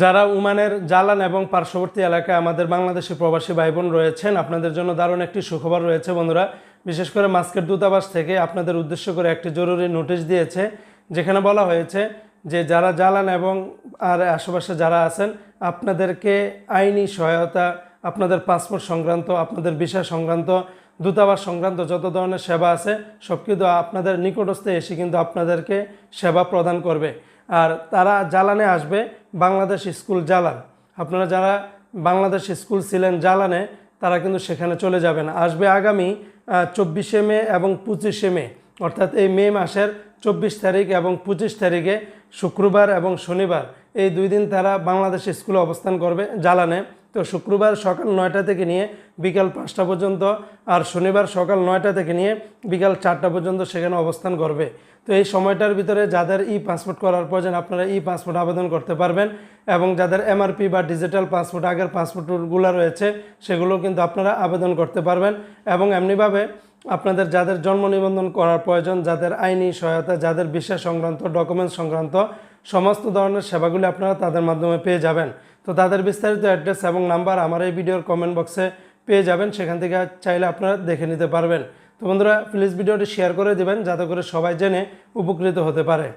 যারা উমানের জালান এবং পার্শ্ববর্তী এলাকায় আমাদের বাংলাদেশি প্রবাসী ভাই বোন রয়েছেন, আপনাদের জন্য দারুণ একটি সুখবর রয়েছে বন্ধুরা। বিশেষ করে মাস্কের দূতাবাস থেকে আপনাদের উদ্দেশ্য করে একটি জরুরি নোটিশ দিয়েছে, যেখানে বলা হয়েছে যে যারা জ্বালান এবং আর আশেপাশে যারা আছেন, আপনাদেরকে আইনি সহায়তা, আপনাদের পাসপোর্ট সংক্রান্ত, আপনাদের বিষয় সংক্রান্ত, দূতাবাস সংক্রান্ত যত ধরনের সেবা আছে সব কিন্তু আপনাদের নিকটস্থে এসে কিন্তু আপনাদেরকে সেবা প্রদান করবে। আর তারা জ্বালানে আসবে, বাংলাদেশ স্কুল জ্বালান। আপনারা যারা বাংলাদেশ স্কুল ছিলেন জ্বালানে, তারা কিন্তু সেখানে চলে যাবেন। আসবে আগামী চব্বিশে মে এবং পঁচিশে মে। অর্থাৎ এই মে মাসের চব্বিশ তারিখ এবং পঁচিশ তারিখে শুক্রবার এবং শনিবার। এই দুই দিন তারা বাংলাদেশ স্কুলে অবস্থান করবে জ্বালানে। তো শুক্রবার সকাল নয়টা থেকে নিয়ে বিকাল পাঁচটা পর্যন্ত আর শনিবার সকাল নয়টা থেকে নিয়ে বিকাল চারটা পর্যন্ত সেখানে অবস্থান করবে। তো এই সময়টার ভিতরে যাদের ই পাসপোর্ট করার প্রয়োজন, আপনারা ই পাসপোর্ট আবেদন করতে পারবেন এবং যাদের এমআরপি বা ডিজিটাল পাসপোর্ট, আগের পাসপোর্টগুলো রয়েছে সেগুলো কিন্তু আপনারা আবেদন করতে পারবেন এবং এমনিভাবে আপনাদের যাদের জন্ম নিবন্ধন করার প্রয়োজন, যাদের আইনি সহায়তা, যাদের বিশ্বাস সংক্রান্ত ডকুমেন্টস সংক্রান্ত, সমস্ত ধরনের সেবাগুলি আপনারা তাদের মাধ্যমে পেয়ে যাবেন। তো তাদের বিস্তারিত অ্যাড্রেস এবং নাম্বার আমার এই ভিডিওর কমেন্ট বক্সে পেয়ে যাবেন, সেখান থেকে চাইলে আপনারা দেখে নিতে পারবেন। তো বন্ধুরা প্লিজ ভিডিওটি শেয়ার করে দেবেন, যাতে করে সবাই জেনে উপকৃত হতে পারে।